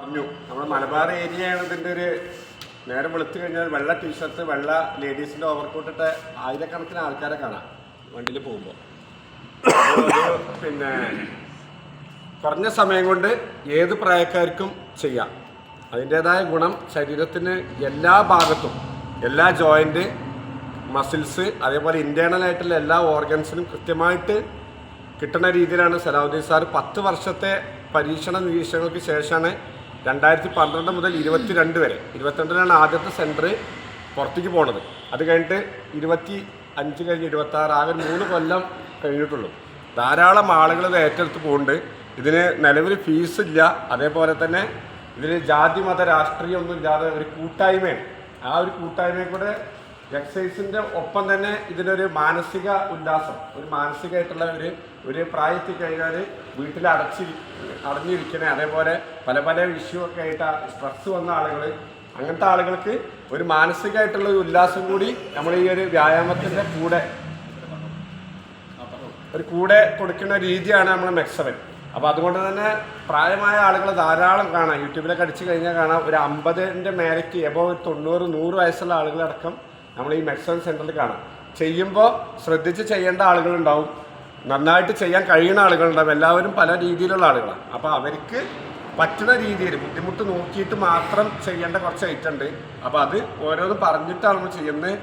പറഞ്ഞു നമ്മുടെ മലബാർ ഏരിയയാണ് ഇതിന്റെ ഒരു നേരം വെളുത്തു കഴിഞ്ഞാൽ വെള്ള ടീഷർട്ട് വെള്ള ലേഡീസിന്റെ ഓവർകോട്ടിട്ട് ആയിരക്കണക്കിന് ആൾക്കാരെ കാണാം വണ്ടിയിൽ പോകുമ്പോൾ പിന്നെ കുറഞ്ഞ സമയം കൊണ്ട് ഏത് പ്രായക്കാർക്കും ചെയ്യാം. അതിന്റേതായ ഗുണം ശരീരത്തിന് എല്ലാ ഭാഗത്തും എല്ലാ ജോയിന്റ് മസിൽസ് അതേപോലെ ഇന്റേർണൽ ആയിട്ടുള്ള എല്ലാ ഓർഗൻസിനും കൃത്യമായിട്ട് കിട്ടുന്ന രീതിയിലാണ് സലാഹുദ്ദീൻ സാർ പത്ത് വർഷത്തെ പരീക്ഷണ നിരീക്ഷണങ്ങൾക്ക് ശേഷമാണ് രണ്ടായിരത്തി പന്ത്രണ്ട് മുതൽ ഇരുപത്തിരണ്ട് വരെ. ഇരുപത്തിരണ്ടിലാണ് ആദ്യത്തെ സെന്റർ പുറത്തേക്ക് പോണത്. അത് കഴിഞ്ഞിട്ട് ഇരുപത്തി അഞ്ച് കഴിഞ്ഞ് ഇരുപത്തി ആറ് ആകെ മൂന്ന് കൊല്ലം കഴിഞ്ഞിട്ടുള്ളൂ. ധാരാളം ആളുകൾ ഇത് ഏറ്റെടുത്ത് പോകുന്നുണ്ട് ഇതിന് നിലവിൽ ഫീസ് ഇല്ല. അതേപോലെ തന്നെ ഇതിന് ജാതി മത രാഷ്ട്രീയം ഒന്നും ഇല്ലാതെ ഒരു കൂട്ടായ്മയാണ്. ആ ഒരു കൂട്ടായ്മയെ കൂടെ എക്സസൈസിന്റെ ഒപ്പം തന്നെ ഇതിനൊരു മാനസിക ഉല്ലാസം ഒരു മാനസികമായിട്ടുള്ള ഒരു ഒരു പ്രായത്തിൽ കഴിഞ്ഞാൽ വീട്ടിൽ അടച്ചി അടഞ്ഞിരിക്കണേ. അതേപോലെ പല പല ഇഷ്യൂ ഒക്കെ ആയിട്ട് സ്ട്രെസ് വന്ന ആളുകൾ അങ്ങനത്തെ ആളുകൾക്ക് ഒരു മാനസികമായിട്ടുള്ള ഒരു ഉല്ലാസം കൂടി നമ്മൾ ഈ ഒരു വ്യായാമത്തിന്റെ കൂടെ ഒരു കൂടെ കൊടുക്കുന്ന രീതിയാണ് നമ്മൾ മെക്സവൻ. അപ്പോൾ അതുകൊണ്ട് തന്നെ പ്രായമായ ആളുകൾ ധാരാളം കാണാം. യൂട്യൂബിലൊക്കെ അടിച്ചു കഴിഞ്ഞാൽ കാണാം. ഒരു അമ്പതിന്റെ മേലേക്ക് എബോ തൊണ്ണൂറ് നൂറ് വയസ്സുള്ള ആളുകളടക്കം നമ്മൾ ഈ മെഡിസൺ സെന്ററിൽ കാണാം. ചെയ്യുമ്പോൾ ശ്രദ്ധിച്ച് ചെയ്യേണ്ട ആളുകളുണ്ടാവും. നന്നായിട്ട് ചെയ്യാൻ കഴിയുന്ന ആളുകളുണ്ടാവും. എല്ലാവരും പല രീതിയിലുള്ള ആളുകളാണ് അപ്പോൾ അവർക്ക് പറ്റുന്ന രീതിയിൽ ബുദ്ധിമുട്ട് നോക്കിയിട്ട് മാത്രം ചെയ്യേണ്ട കുറച്ച് ഐറ്റം ഉണ്ട്. അപ്പോൾ അത് ഓരോന്നും പറഞ്ഞിട്ടാണ് നമ്മൾ ചെയ്യുന്നത്.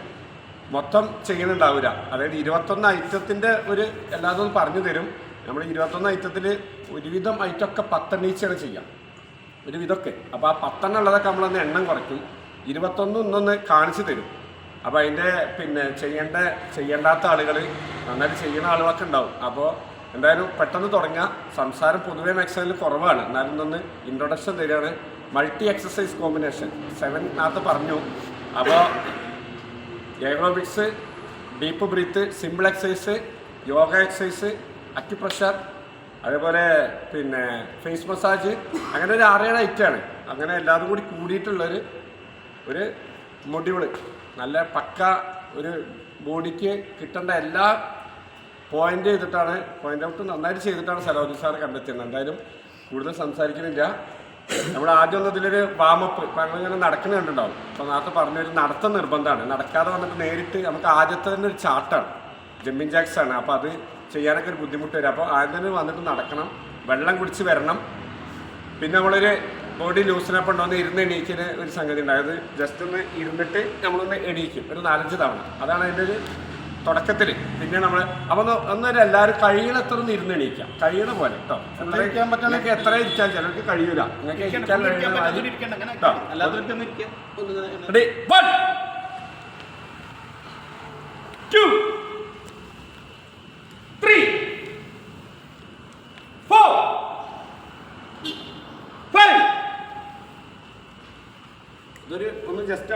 മൊത്തം ചെയ്യുന്നുണ്ടാവില്ല അതായത് ഇരുപത്തൊന്ന് ഐറ്റത്തിന്റെ ഒരു എല്ലാതും പറഞ്ഞു തരും. നമ്മൾ ഇരുപത്തൊന്ന് ഐറ്റത്തിൽ ഒരുവിധം ഐറ്റമൊക്കെ പത്തെണ്ണീച്ചാണ് ചെയ്യാം. ഒരുവിധമൊക്കെ അപ്പോൾ ആ പത്തെണ്ണം ഉള്ളതൊക്കെ നമ്മളൊന്ന് എണ്ണം കുറയ്ക്കും. ഇരുപത്തൊന്ന് ഒന്നൊന്ന് കാണിച്ചു തരും. അപ്പോൾ അതിന്റെ പിന്നെ ചെയ്യേണ്ട ചെയ്യേണ്ടാത്ത ആളുകൾ നന്നായിട്ട് ചെയ്യുന്ന ആളുകളൊക്കെ ഉണ്ടാവും. അപ്പോൾ എന്തായാലും പെട്ടെന്ന് തുടങ്ങാം. സംസാരം പൊതുവേ മാക്സിമം കുറവാണ്. എന്നാലും നിന്ന് ഇൻട്രൊഡക്ഷൻ തരികയാണ്. മൾട്ടി എക്സസൈസ് കോമ്പിനേഷൻ സെവൻ അകത്ത് പറഞ്ഞു. അപ്പോൾ aerobics deep breath simple exercise yoga exercise acupressure അതേപോലെ പിന്നെ ഫേസ് മസാജ് അങ്ങനെ ഒരു ആറേഴ് ഐറ്റാണ് അങ്ങനെ എല്ലാതും കൂടി കൂടിയിട്ടുള്ളൊരു ഒരു മൊഡ്യൂൾ. നല്ല പക്ക ഒരു ബോഡിക്ക് കിട്ടേണ്ട എല്ലാ പോയിന്റ് ചെയ്തിട്ടാണ് പോയിന്റ് ഔട്ട് നന്നായിട്ട് ചെയ്തിട്ടാണ് സലോജി സാർ കണ്ടെത്തിയത്. എന്തായാലും കൂടുതൽ സംസാരിക്കുന്നില്ല. നമ്മൾ ആദ്യം ഒന്ന് ഇതിലൊരു വാമപ്പ് ഇപ്പം അങ്ങനെ നടക്കുന്ന കണ്ടുണ്ടാവും അപ്പോൾ നേരത്തെ പറഞ്ഞൊരു നടത്തം നിർബന്ധമാണ്. നടക്കാതെ വന്നിട്ട് നേരിട്ട് നമുക്ക് ആദ്യത്തെ തന്നെ ഒരു ചാട്ടാണ് ജമ്പിങ് ജാക്സ് ആണ്. അപ്പോൾ അത് ചെയ്യാനൊക്കെ ഒരു ബുദ്ധിമുട്ട് വരും. അപ്പോൾ ആദ്യം തന്നെ വന്നിട്ട് നടക്കണം. വെള്ളം കുടിച്ച് വരണം. പിന്നെ നമ്മളൊരു ബോഡി ലൂസനപ്പ് ഉണ്ടോ എന്ന് ഇരുന്ന് എണീക്കുന്ന ഒരു സംഗതി ഉണ്ട്. അതായത് ജസ്റ്റ് ഒന്ന് ഇരുന്നിട്ട് നമ്മളൊന്ന് എണീക്കും. ഒരു നാലഞ്ച് തവണ. അതാണ് അതിന്റെ ഒരു തുടക്കത്തിൽ പിന്നെ നമ്മൾ അപ്പോൾ ഒന്ന് ഒന്നൊരു എല്ലാവരും കഴിയണത്ര ഒന്ന് ഇരുന്ന് എണീക്കാം. കഴിയണ പോലെ കേട്ടോ എത്ര ഇരിക്കാൻ പറ്റുന്ന എത്ര ഇരിക്കാൻ ചിലർക്ക് കഴിയൂല. നിങ്ങൾക്ക് ഇരിക്കാൻ കഴിയുന്ന ഇതൊരു ഒന്ന് ജസ്റ്റ്